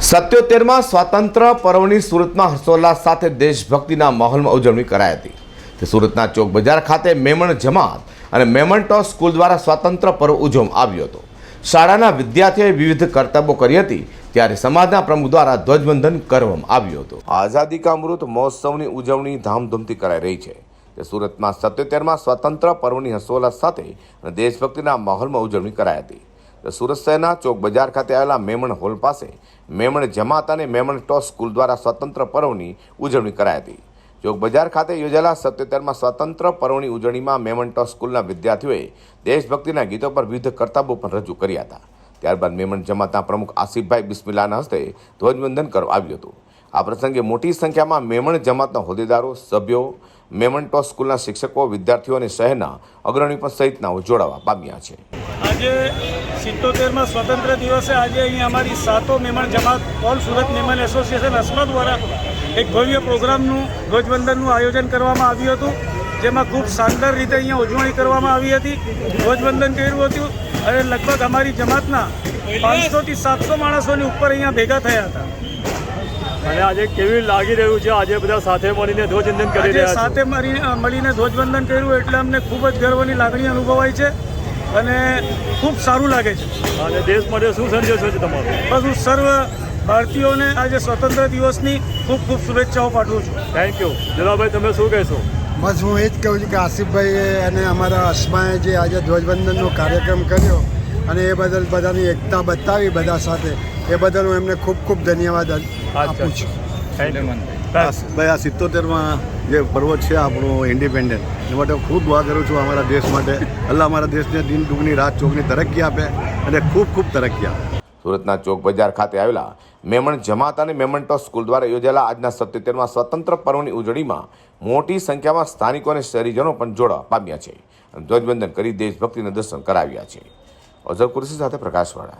સત્યોતેરમાં સ્વાતંત્ર્ય પર્વની સુરતમાં હર્ષોલ્લાસ સાથે દેશભક્તિના માહોલમાં ઉજવણી કરાઈ હતી. તે સુરતના ચોક બજાર ખાતે મેમણ જમાત અને મેમન્ટો સ્કૂલ દ્વારા સ્વાતંત્ર્ય પર્વ ઉજવવામાં આવ્યો હતો. શાળાના વિદ્યાર્થીઓએ વિવિધ કરતબો કરી હતી, ત્યારે સમાજના પ્રમુખ દ્વારા ધ્વજવંદન કરવામાં આવ્યું હતું. આઝાદી કા અમૃત મહોત્સવની ઉજવણી ધામધૂમથી કરાઈ રહી છે. તે સુરતમાં સત્યોતેરમાં સ્વતંત્ર પર્વની હર્ષોલ્લાસ સાથે અને દેશભક્તિના માહોલમાં ઉજવણી કરાઈ હતી. સુરત શહેરના ચોક બજાર ખાતે આવેલા મેમણ હોલ પાસે મેમણ જમાત અને મેમણ ટોસ સ્કૂલ દ્વારા સ્વતંત્ર પર્વની ઉજવણી કરાઈ હતી. ચોક બજાર ખાતે યોજાયેલા સત્યોતેરમાં સ્વતંત્ર પર્વની ઉજવણીમાં મેમણ ટોસ સ્કૂલના વિદ્યાર્થીઓએ દેશભક્તિના ગીતો પર વિવિધ કરતબો પણ રજૂ કર્યા હતા. ત્યારબાદ મેમણ જમાતના પ્રમુખ આસિફભાઈ બિસ્મિલ્લાના હસ્તે ધ્વજવંદન કરવા આવ્યું હતું. આ પ્રસંગે મોટી સંખ્યામાં મેમણ જમાતના હોદ્દેદારો, સભ્યો, મેમણ ટોસ સ્કૂલના શિક્ષકો, વિદ્યાર્થીઓ અને શહેરના અગ્રણીઓ પણ સહિતનાઓ જોડાવા પામ્યા છે. આજે સિત્તોતેરમાં સ્વતંત્ર દિવસે આજે અહીં અમારી સાતો મહેમાન જમાત ઓલ સુરત મહેમાન એસોસિએશન અસમા દ્વારા એક ભવ્ય પ્રોગ્રામનું ધ્વજવંદનનું આયોજન કરવામાં આવ્યું હતું. જેમાં ખૂબ શાનદાર રીતે અહીંયા ઉજવણી કરવામાં આવી હતી. ધ્વજવંદન કર્યું હતું અને લગભગ અમારી જમાતના પાંચસોથી સાતસો માણસોની ઉપર અહીંયા ભેગા થયા હતા. અને આજે કેવી લાગી રહ્યું છે? આજે બધા સાથે મળીને ધ્વજવંદન કરી રહ્યા સાથે મળી- મળીને ધ્વજવંદન કર્યું એટલે અમને ખૂબ જ ગર્વની લાગણી અનુભવાય છે. અને ખૂબ સારું લાગે છે. અને દેશ માટે શું સંદેશો છે તમારો? બસ હું સર્વ ભારતીયોને આજે સ્વતંત્ર દિવસની ખૂબ ખૂબ શુભેચ્છાઓ પાઠવું છું. થેન્ક યુ જલાભાઈ તમે શું કહેશો? બસ હું એ જ કહું છું કે આસિફભાઈએ અને અમારા અસ્માએ જે આજે ધ્વજવંદનનો કાર્યક્રમ કર્યો અને એ બદલ બધાની એકતા બતાવી બધા સાથે એ બદલ હું એમને ખૂબ ખૂબ ધન્યવાદ આપું છું. થેન્ક યુ ભાઈ આ સિત્તોતેરમાં જે પર્વ છે આપણું ઇન્ડિપેન્ડન્ટ એ માટે હું ખૂબ દુઆ કરું છું અમારા દેશ માટે. અલ્લાહ અમારા દેશને દિન દુગની રાત ચોકની તરક્કી આપે અને ખૂબ ખૂબ તરક્કી આપે. સુરતના ચોક બજાર ખાતે આવેલા મેમણ જમાત અને મેમણ ટોસ સ્કૂલ દ્વારા યોજાયેલા આજના સત્યોતેરમાં સ્વતંત્ર પર્વની ઉજવણીમાં મોટી સંખ્યામાં સ્થાનિકો અને શહેરીજનો પણ જોડવા પામ્યા છે. અને ધ્વજવંદન કરી દેશભક્તિના દર્શન કરાવ્યા છે. અઝર કુરશી સાથે પ્રકાશવાળા.